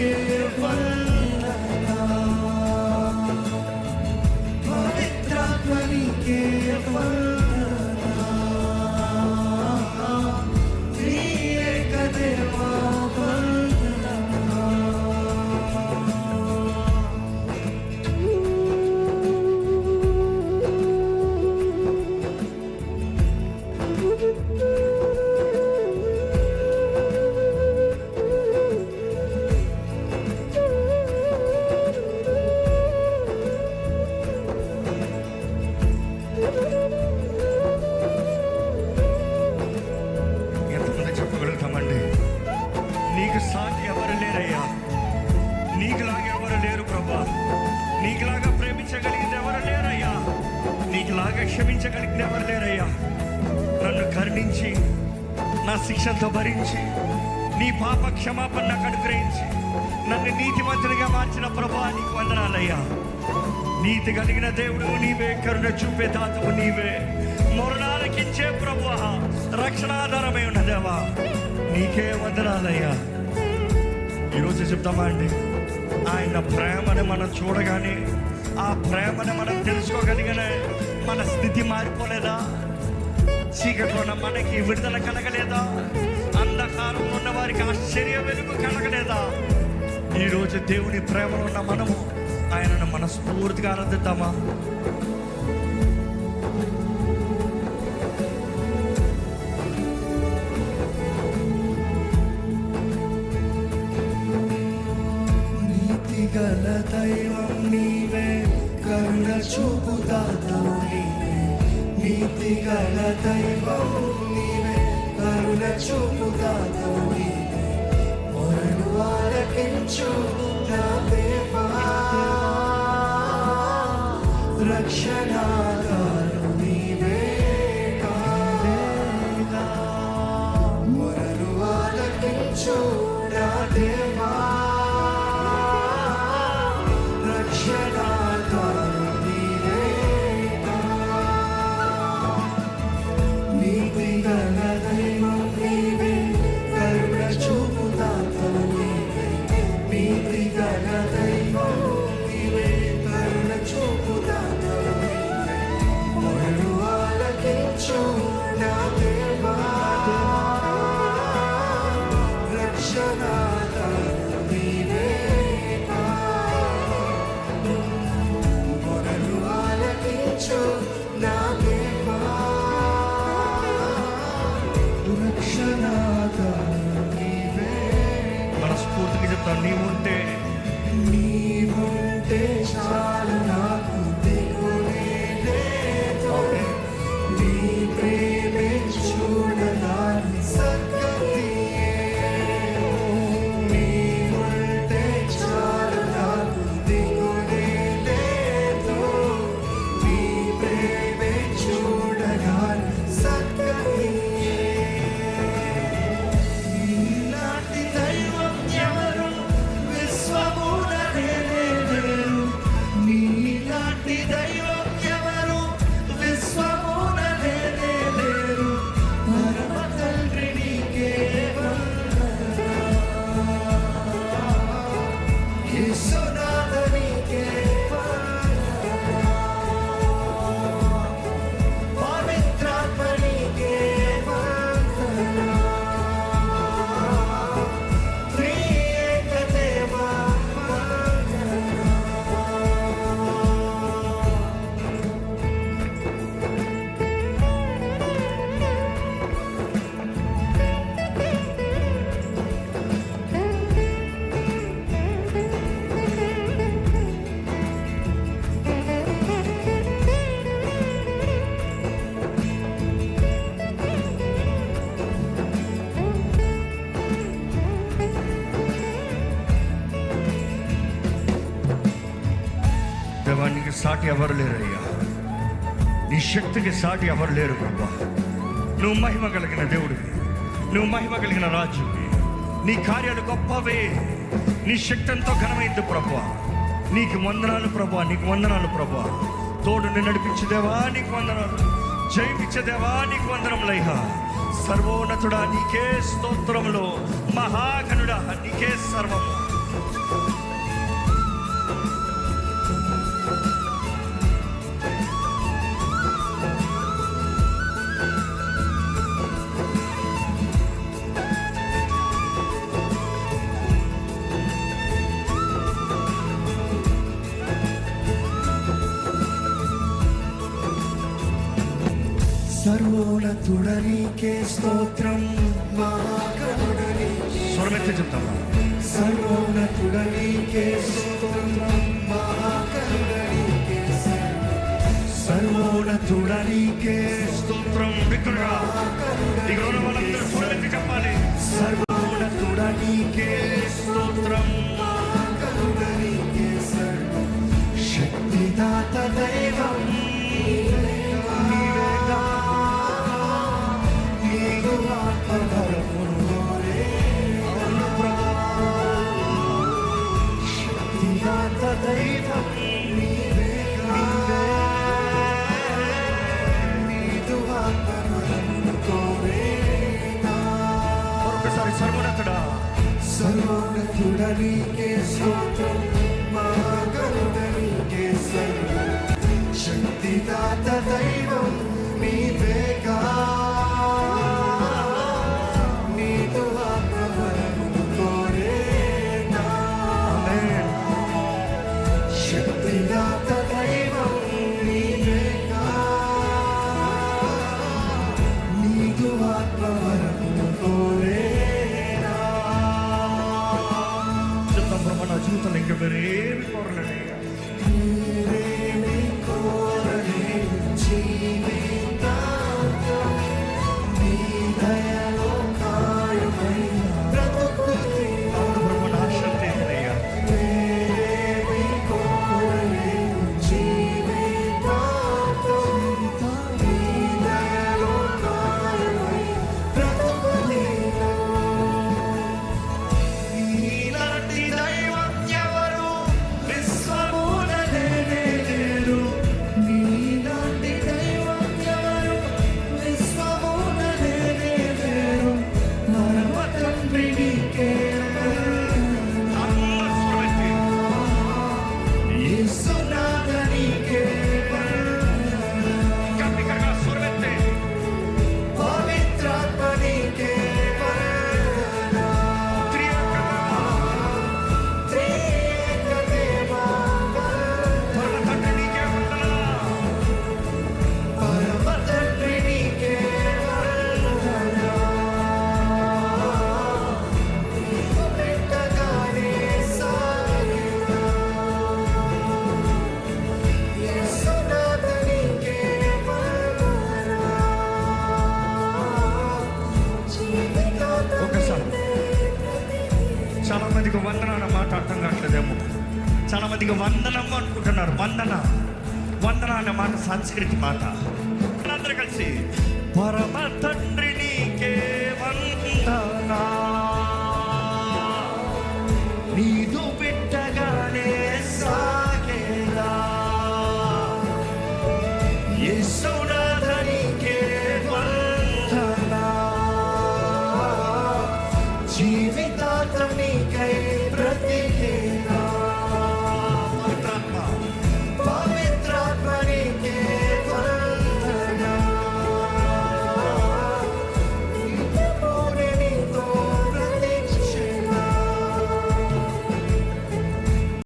give us. నీకులాగా క్షమించగలిగిన ఎవరు లేరయ్యా నన్ను కరుణించి నా శిక్షంతో భరించి నీ పాప క్షమాపణ నాకు అనుగ్రహించి నన్ను నీతిమంతునిగా మార్చిన ప్రభా నీకు వందనాలయ్యా. నీతి కలిగిన దేవుడు నీవే కరుణ చూపే తాతవు నీవే. మొరణాలకించే ప్రభు రక్షణాధారమై ఉన్న దేవా నీకే వందనాలయ్యా. ఈరోజు చెప్తామా అండి? ఆయన ప్రేమని మనం చూడగానే ఆ ప్రేమని మనం తెలుసుకోగలిగానే మన స్థితి మారిపోలేదా? చీకట్లో ఉన్న మనకి విడుదల కలగలేదా? అంధకారం ఉన్న వారికి ఆశ్చర్య వెలుగు కలగలేదా? ఈరోజు దేవుని ప్రేమలో ఉన్న మనము ఆయనను మనస్ఫూర్తిగా ఆనందిద్దామా గల దైవం నీవే. కన్న చూపు నీవే నీతి గల దైవం నీవే కరుణ చూపు నీవే మొరను ఆలకించు చేత నీవుంటే. నీవుంటే చాలు. యేసునాథ నీకే ఎవరు లేరయ్యా? నీ శక్తికి సాటి ఎవరు లేరు ప్రభా. నువ్వు మహిమ కలిగిన దేవుడివి. నువ్వు మహిమ కలిగిన రాజువి. నీ కార్యాలు గొప్పవే. నీ శక్తి ఎంతో ఘనమైంది ప్రభా. నీకు వందనాలు ప్రభా నీకు వందనాలు ప్రభా. తోడుని నడిపించేదేవా నీకు వందనాలు. జయమిచ్చేదేవా నీకు వందనములయ్యా సర్వోన్నతుడా నీకే స్తోత్రములు. మహాగనుడా నీకే సర్వము. సర్వోన్నతుడనీకే స్తోత్రం మహాగణుడని స్వరమెత్తి చెప్తాం సర్వోన్నతుడనీకే స్తోత్రం మహాగణుడనీకే సర్వోన్నతుడనీకే స్తోత్రం విక్రుడా ఇక్కడ ఉన్న వాళ్ళందరూ స్వరమెత్తి చెప్పాలి సర్వోన్నతుడనీకే స్తోత్రం మహాగణుడనీకే సర్వ. శక్తిదాత దయ নারীকে সতর্ক చాలా మందికి వందన మాట అర్థం కావట్లేదేమో. చాలా మందికి వందనము అనుకుంటున్నారు. వందన. వందన అన్న మాట సంస్కృతి మాట. అందరూ కలిసి పరమ తండ